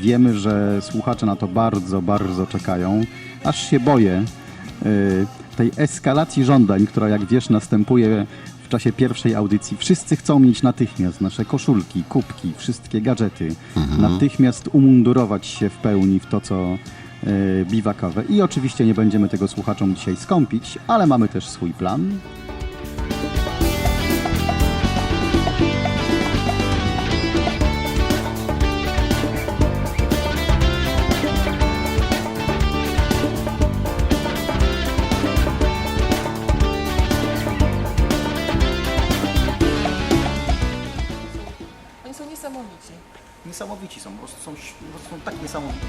Wiemy, że słuchacze na to bardzo, bardzo czekają. Aż się boję y, tej eskalacji żądań, która jak wiesz następuje w czasie pierwszej audycji. Wszyscy chcą mieć natychmiast nasze koszulki, kubki, wszystkie gadżety. Natychmiast umundurować się w pełni w to, co y, biwakowe. I oczywiście nie będziemy tego słuchaczom dzisiaj skąpić, ale mamy też swój plan. Niesamowici. Niesamowici są, po prostu są, po prostu są tak niesamowici.